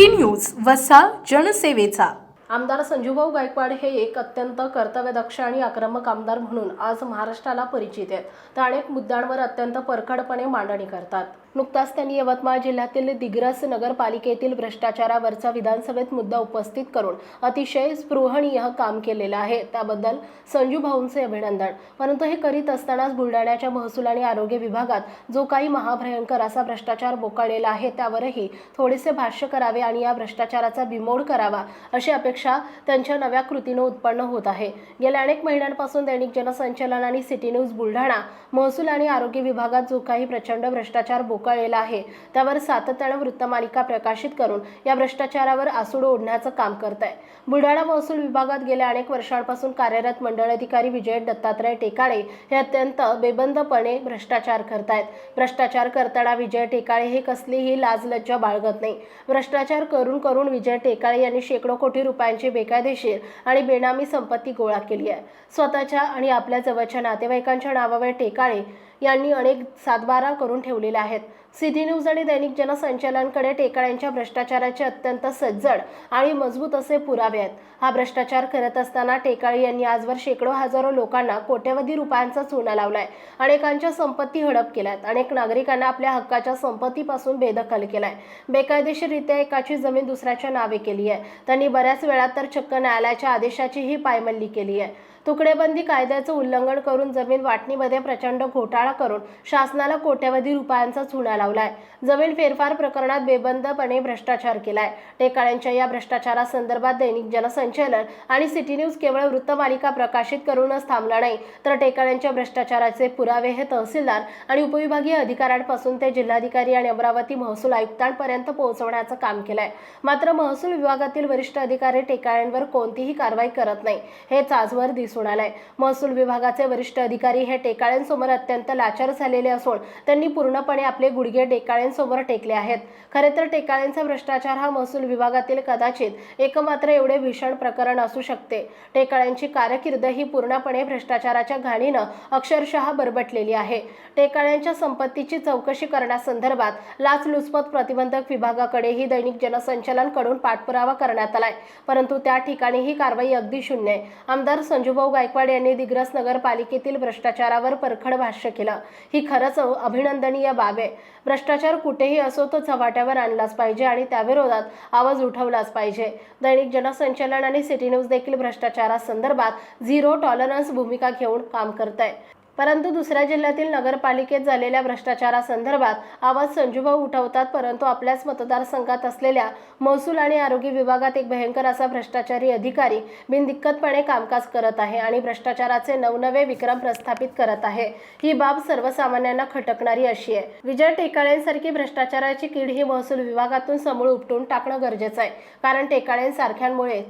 City news वसा जनसेवेचा. आमदार संजूभाऊ गायकवाड हे एक अत्यंत कर्तव्यदक्ष आणि आक्रमक आमदार म्हणून आज महाराष्ट्राला परिचित आहेत. ते अनेक मुद्द्यांवर अत्यंत परखडपणे मांडणी करतात. नुकताच त्यांनी यवतमाळ जिल्ह्यातील दिग्रस नगरपालिकेतील भ्रष्टाचारावरचा विधानसभेत मुद्दा उपस्थित करून अतिशय स्पृहणीय काम केलेलं आहे. त्याबद्दल संजू भाऊंचे अभिनंदन. परंतु हे करीत असतानाच बुलढाण्याच्या महसूल आणि आरोग्य विभागात जो काही महाभयंकर असा भ्रष्टाचार बोकाळलेला आहे त्यावरही थोडेसे भाष्य करावे आणि या भ्रष्टाचाराचा बिमोड करावा अशी अपेक्षा त्यांच्या नव्या कृतीनं उत्पन्न होत आहे. गेल्या अनेक महिन्यांपासून दैनिक जनसंचलन आणि सिटी न्यूज बुलढाणा महसूल आणि आरोग्य विभागात जो काही प्रचंड भ्रष्टाचार बोकाळलेला आहे. त्यावर सातत्यानं वृत्तमालिका प्रकाशित करून या भ्रष्टाचारावर आसूड ओढण्याचं काम करत आहे बुलढाणा महसूल विभागात गेल्या अनेक वर्षांपासून कार्यरत मंडळ अधिकारी विजय दत्तात्रय टेकाळे हे अत्यंत बेबंदपणे भ्रष्टाचार करतायत. भ्रष्टाचार करताना विजय टेकाळे हे कसलीही लाजलज्जा बाळगत नाही. भ्रष्टाचार करून करून विजय टेकाळे यांनी शेकडो कोटी रुपयांची बेकायदेशीर आणि बेनामी संपत्ती गोळा केली आहे. स्वतःच्या आणि आपल्या जवळच्या नातेवाईकांच्या नावावर टेकाळे यांनी अनेक सातबारा करून ठेवलेल्या आहेत. सिटी न्यूज आणि दैनिक जनसंचालनकडे टेकाळ्यांच्या भ्रष्टाचाराचे अत्यंत सज्जड आणि मजबूत असे पुरावे आहेत. हा भ्रष्टाचार करत असताना टेकाळे यांनी आजवर शेकडो हजारो लोकांना कोट्यवधी रुपयांचा चुना लावलाय. अनेकांच्या संपत्ती हडप केल्यात. अनेक नागरिकांना आपल्या हक्काच्या संपत्तीपासून बेदखल केलाय. बेकायदेशीररित्या एकाची जमीन दुसऱ्याच्या नावे केली आहे. त्यांनी बऱ्याच वेळा तर चक्क न्यायालयाच्या आदेशाचीही पायमल्ली केली आहे. तुकडेबंदी कायद्याचं उल्लंघन करून जमीन वाटणीमध्ये प्रचंड घोटाळा करून शासनाला कोट्यवधी रुपयांचा चुना लावलाय. जमीन फेरफार प्रकरणात बेबंदपणे भ्रष्टाचार केलाय. टेकाळ्यांच्या या भ्रष्टाचारासंदर्भात दैनिक जनसंचलन आणि सिटी न्यूज केवळ वृत्तमालिका प्रकाशित करूनच थांबला नाही. तर टेकाळ्यांच्या भ्रष्टाचाराचे पुरावे हे तहसीलदार आणि उपविभागीय अधिकाऱ्यांपासून ते जिल्हाधिकारी आणि अमरावती महसूल आयुक्तांपर्यंत पोहोचवण्याचं काम केलंय. मात्र महसूल विभागातील वरिष्ठ अधिकारी टेकाळ्यांवर कोणतीही कारवाई करत नाही. हेच आजवर दिसून दिसून आलाय महसूल विभागाचे वरिष्ठ अधिकारी हे टेकाळ्यांसमोर अत्यंत लाचार झालेले असून त्यांनी पूर्णपणे आपले गुडघे टेकाळ्यांसमोर टेकले आहेत. खरे तर टेकाळ्यांचा भ्रष्टाचार हा महसूल विभागातील कदाचित एकमात्र एवढे भीषण प्रकरण असू शकते. टेकाळ्यांची कारकीर्द ही पूर्णपणे भ्रष्टाचाराच्या घाणीनं अक्षरशः बरबटलेली आहे. टेकाळ्यांच्या संपत्तीची चौकशी करण्यासंदर्भात लाचलुचपत प्रतिबंधक विभागाकडेही दैनिक जनसंचालनकडून पाठपुरावा करण्यात आलाय. परंतु त्या ठिकाणी ही कारवाई अगदी शून्य आहे. आमदार संजू संजूभाऊ गायकवाड यांनी दिग्रस नगरपालिकेतील भ्रष्टाचारावर परखड भाष्य केलं. ही खरंच अभिनंदनीय बाब आहे. भ्रष्टाचार कुठेही असो तो चव्हाट्यावर आणलाच पाहिजे आणि त्याविरोधात आवाज उठवलाच पाहिजे. दैनिक जनसंचलन आणि सिटी न्यूज देखील भ्रष्टाचारासंदर्भात झिरो टॉलरन्स भूमिका घेऊन काम करत आहे परंतु दुसऱ्या जिल्ह्यातील नगरपालिकेत झालेल्या भ्रष्टाचारासंदर्भात आवाज संजूभाऊ उठवतात परंतु आपल्याच मतदारसंघात असलेल्या महसूल आणि आरोग्य विभागात एक भयंकर असा भ्रष्टाचारी अधिकारी बिनदिक्कतपणे कामकाज करत आहे आणि भ्रष्टाचाराचे नवनवे विक्रम प्रस्थापित करत आहे. ही बाब सर्वसामान्यांना खटकणारी अशी आहे. विजय टेकाळेंसारखी भ्रष्टाचाराची कीड ही महसूल विभागातून समूळ उपटून टाकणं गरजेचं आहे. कारण टेकाळेंसारख्यांमुळे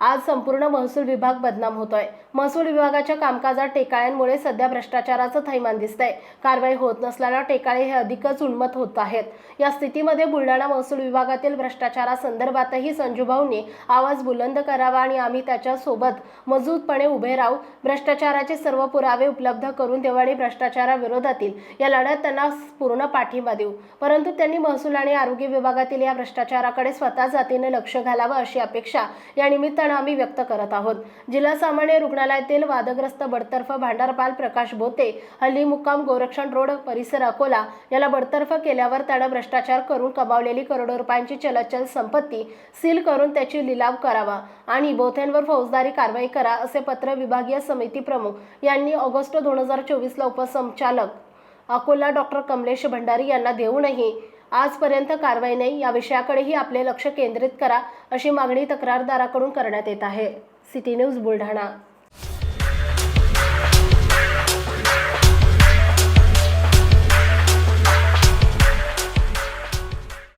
आज संपूर्ण महसूल विभाग बदनाम होतोय. महसूल विभागाच्या कामकाजात टेकाळ्यांमुळे सध्या भ्रष्टाचाराचं थैमान दिसतंय. कारवाई होत नसल्यानं टेकाळे हे अधिकच उन्मत होत आहेत. या स्थितीमध्ये बुलढाणा महसूल विभागातील भ्रष्टाचारासंदर्भातही संजूभाऊंनी आवाज बुलंद करावा आणि आम्ही त्याच्यासोबत मजबूतपणे उभे राहू भ्रष्टाचाराचे सर्व पुरावे उपलब्ध करून देऊ आणि भ्रष्टाचाराविरोधातील या लढ्यात त्यांना पूर्ण पाठिंबा देऊ. परंतु त्यांनी महसूल आणि आरोग्य विभागातील या भ्रष्टाचाराकडे स्वतः जातीने लक्ष घालावं अशी अपेक्षा या निमित्तानं आम्ही व्यक्त करत आहोत. जिल्हा सामान्य रुग्णालयातील वादग्रस्त बडतर्फ भांडारपाल प्रकाश बोते हल्ली मुक्काम गोरक्षण रोड परिसर अकोला याला बडतर्फ केल्यावर त्यानं भ्रष्टाचार करून कमावलेली करोडो रुपयांची चलचल संपत्ती सील करून त्याची लिलाव करावा आणि बोथेंवर फौजदारी कारवाई करा असे पत्र विभागीय समिती प्रमुख यांनी ऑगस्ट दोन हजार चोवीसला उपसंचालक अकोला डॉक्टर कमलेश भंडारी यांना देऊनही आजपर्यंत कारवाई नाही या विषयाकडेही आपले लक्ष केंद्रित करा अशी मागणी तक्रारदाराकडून करण्यात येत आहे. City news Buldhana.